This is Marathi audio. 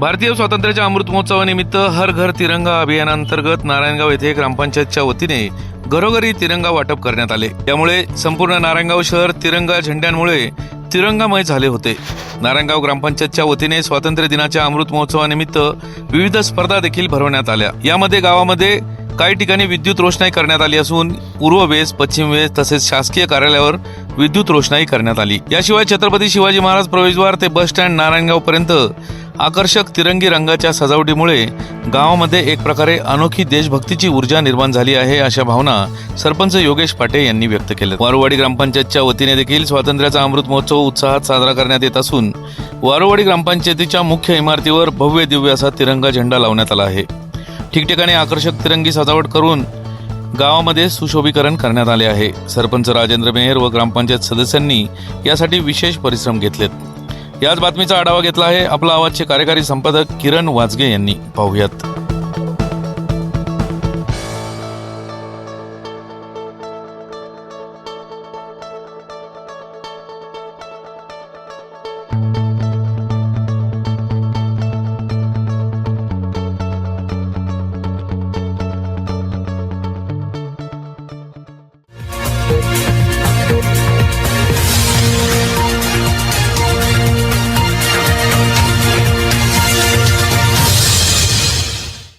भारतीय स्वातंत्र्याच्या अमृत महोत्सवानिमित्त हर घर तिरंगा अभियानांतर्गत नारायणगाव येथे ग्रामपंचायतच्या वतीने घरोघरी तिरंगा वाटप करण्यात आले. त्यामुळे संपूर्ण नारायणगाव शहर तिरंगा झेंड्यांमुळे तिरंगामय झाले होते. नारायणगाव ग्रामपंचायतच्या वतीने स्वातंत्र्य दिनाच्या अमृत महोत्सवानिमित्त विविध स्पर्धा देखील भरवण्यात आल्या. यामध्ये गावामध्ये काही ठिकाणी विद्युत रोषणाई करण्यात आली असून पूर्व वेस पश्चिम वेस तसेच शासकीय कार्यालयावर विद्युत रोषणाई करण्यात आली. याशिवाय छत्रपती शिवाजी महाराज प्रवेशद्वार ते बस स्टँड नारायणगाव पर्यंत आकर्षक तिरंगी रंगाच्या सजावटीमुळे गावामध्ये एक प्रकारे अनोखी देशभक्तीची ऊर्जा निर्माण झाली आहे अशा भावना सरपंच योगेश पाटे यांनी व्यक्त केल्या. वारुवाडी ग्रामपंचायतच्या वतीने देखील स्वातंत्र्याचा अमृत महोत्सव उत्साहात साजरा करण्यात येत असून वारुवाडी ग्रामपंचायतीच्या मुख्य इमारतीवर भव्य दिव्य असा तिरंगा झेंडा लावण्यात आला आहे. ठिकठिकाणी आकर्षक तिरंगी सजावट करून गावामध्ये सुशोभीकरण करण्यात आले आहे. सरपंच राजेंद्र मेहर व ग्रामपंचायत सदस्यांनी यासाठी विशेष परिश्रम घेतलेत. याच बातमीचा आढावा घेतला आहे आपला आवाजचे कार्यकारी संपादक किरण वाजगे यांनी. पाहूयात.